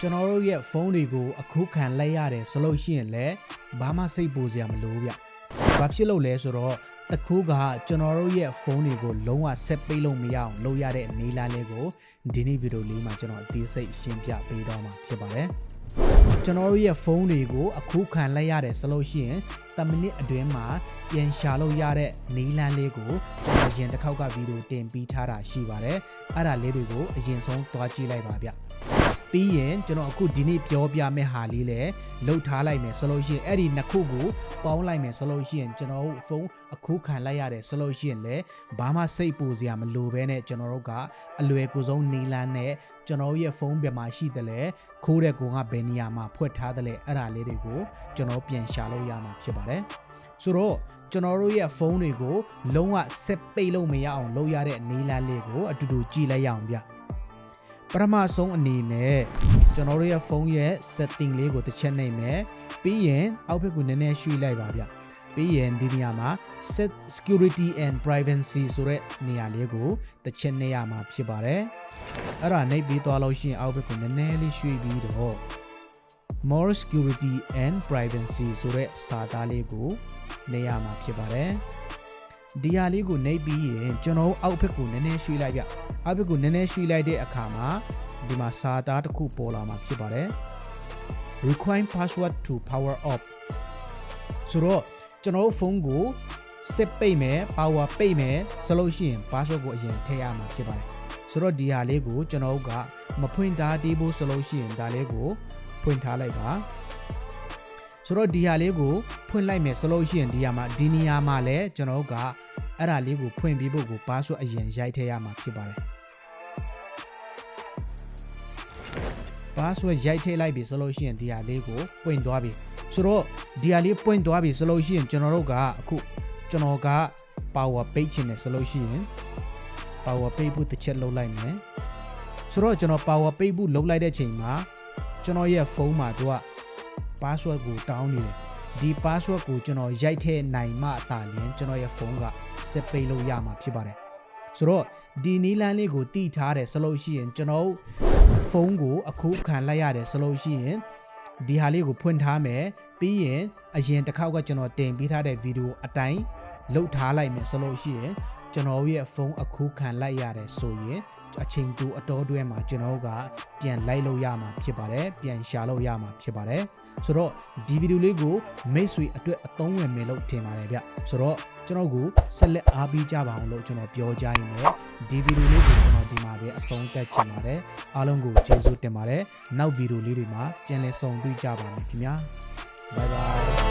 ကျွန်တော်တို့ရဲ့ဖုန်းတွေကိုအခုခံလိုက်ရတယ်ဆိုလို့ရှိရင်လည်းဘာမှစိတ်ပူစရာမလိုဗျ။ဘာဖြစ်လို့လဲဆိုတော့တခုကကျွန်တော်တို့ရဲ့ဖုန်းတွေကိုလုံးဝဆက်ပိတ်လို့မရအောင်လုပ်ရတဲ့နေလားလေးကိုဒီနေ့ဗီဒီယိုလေးမှာကျွန်တော်အသေးစိတ်ရှင်းပြပေးသွားမှာဖြစ်ပါတယ်။ကျွန်တော်တို့ရဲ့ဖုန်းတွေကိုအခုခံလိုက်ရတယ်ဆိုလို့ရှိရင်10မိနစ်အတွင်းမှာပြန်ရှာလို့ရတဲ့နေလန်းလေးကိုကျွန်တော်ရင်တစ်ခေါက်ကဗီဒီယိုတင်ပြီးထားတာရှိပါတယ်။အဲ့ဒါလေးတွေကိုအရင်ဆုံးသွားကြည့်လိုက်ပါဗျ။ ပြီးရင်ကျွန်တော်အခုဒီနေ့ပြောပြမယ့်ဟာလေးလည်းလှုပ်ထားလိုက်မယ်ဆိုလို့ရှိရင်အဲ့ဒီနှစ်ခုကိုပေါင်းလိုက်မယ်ဆိုလို့ရှိရင်ကျွန်တော်တို့ဖုန်းအခုခံလိုက်ရတယ်ဆိုလို့ရှိရင်လည်းဘာမှစိတ်ပူစရာမလိုဘဲနဲ့ကျွန်တော်တို့ကအလွယ်ကူဆုံးနီလန်းနဲ့ကျွန်တော်တို့ရဲ့ဖုန်းပြမှာရှိတယ်လေခိုးတဲ့ကောင်ကဘယ်နေရာမှာဖွက်ထားတယ်လဲအဲ့ဒါလေးတွေကိုကျွန်တော်ပြန်ရှာလို့ရမှာဖြစ်ပါတယ်ဆိုတော့ကျွန်တော်တို့ရဲ့ဖုန်းတွေကိုလုံးဝဆက်ပိတ်လို့မရအောင်လုပ်ရတဲ့နီလန်းလေးကိုအတူတူကြည့်လိုက်ရအောင်ဗျ ပထမဆုံးအနေနဲ့ကျွန်တော်တို့ရဲ့ဖုန်းရဲ့ setting လေးကိုတစ်ချက်နှိပ်မယ်ပြီးရင်အောက်ဘက်ကိုနည်းနည်းရွှေ့လိုက်ပါဗျပြီးရင်ဒီနေရာမှာ set security and privacy ဆိုတဲ့နေရာလေးကိုတစ်ချက်နှိပ်ရမှာဖြစ်ပါတယ်အဲ့ဒါနှိပ်ပြီးသွားလို့ရှိရင်အောက်ဘက်ကိုနည်းနည်းလေးရွှေ့ပြီးတော့ more security and privacy ဆိုတဲ့စာသားလေးကိုနှိပ်ရမှာဖြစ်ပါတယ် ဒီဟာလေးကိုနှိပ်ပြီးရင်ကျွန်တော်တို့အောက်ဘက်ကိုနည်းနည်းရွှေ့လိုက်ဗျအောက်ဘက်ကိုနည်းနည်းရွှေ့လိုက်တဲ့အခါမှာဒီမှာစာသားတစ်ခုပေါ်လာမှာဖြစ်ပါတယ် require password to power off ဆိုတော့ကျွန်တော်တို့ဖုန်းကိုစစ်ပိတ်မယ် power ပိတ်မယ်ဆိုလို့ရှိရင် password ကိုအရင်ထည့်ရမှာဖြစ်ပါတယ်ဆိုတော့ဒီဟာလေးကိုကျွန်တော်တို့ကမဖွင့်ထားသေးဘူးဆိုလို့ရှိရင်ဒါလေးကိုဖွင့်ထားလိုက်ပါ ဆိုတော့ဒီဟာလေးကိုဖွင့်လိုက်မယ်ဆိုလို့ရှိရင်ဒီဟာမှာဒီနေရာမှာလည်းကျွန်တော်တို့ကအဲ့ဒါလေးကိုဖွင့်ပြီးဖို့ကို password အရင်ရိုက်ထည့်ရမှာဖြစ်ပါတယ် password ရိုက်ထည့်လိုက်ပြီဆိုလို့ရှိရင်ဒီဟာလေးကိုပွင့်သွားပြီဆိုတော့ဒီဟာလေးပွင့်သွားပြီဆိုလို့ရှိရင်ကျွန်တော်တို့ကအခုကျွန်တော်က power page ချင်တယ်ဆိုလို့ရှိရင် power page ဖို့တစ်ချက်လုပ်လိုက်မယ်ဆိုတော့ကျွန်တော် power page ဖို့လုပ်လိုက်တဲ့ချိန်မှာကျွန်တော်ရဲ့ဖုန်းမှာသူက password ကိုတောင်းနေတယ်ဒီ password ကိုကျွန်တော်ရိုက်ထည့်နိုင်မှအသာလျင်ကျွန်တော်ရဲ့ဖုန်းကစက်ပိတ်လို့ရမှာဖြစ်ပါတယ်ဆိုတော့ဒီနီးလန်းလေးကိုတိထားတယ်ဆိုလို့ရှိရင်ကျွန်တော်ဖုန်းကိုအခုခံလိုက်ရတယ်ဆိုလို့ရှိရင်ဒီဟာလေးကိုဖွင့်ထားမယ်ပြီးရင်အရင်တစ်ခေါက်ကကျွန်တော်တင်ပေးထားတဲ့ဗီဒီယိုအတိုင်းလုတ်ထားလိုက်မယ်ဆိုလို့ရှိရင်ကျွန်တော်ရဲ့ဖုန်းအခုခံလိုက်ရတယ်ဆိုရင်အချိန်တူအတော်တွဲမှာကျွန်တော်ကပြန်လိုက်လို့ရမှာဖြစ်ပါတယ်ပြန်ရှာလို့ရမှာဖြစ်ပါတယ် ဆိုတော့ဒီဗီဒီယိုလေးကိုမိတ်ဆွေအတွက်အသုံးဝင်မယ်လို့ထင်ပါတယ်ဗျဆိုတော့ကျွန်တော်ကိုဆက်လက်အားပေးကြပါအောင်လို့ကျွန်တော်ပြောကြရင်လည်းဒီဗီဒီယိုလေးကိုကျွန်တော်ဒီမှာပဲအဆုံးသတ်ချင်ပါတယ်အားလုံးကိုကျေးဇူးတင်ပါတယ်နောက်ဗီဒီယိုလေးတွေမှာပြန်လည်ဆုံတွေ့ကြပါမယ်ခင်ဗျာဘိုင်ဘိုင်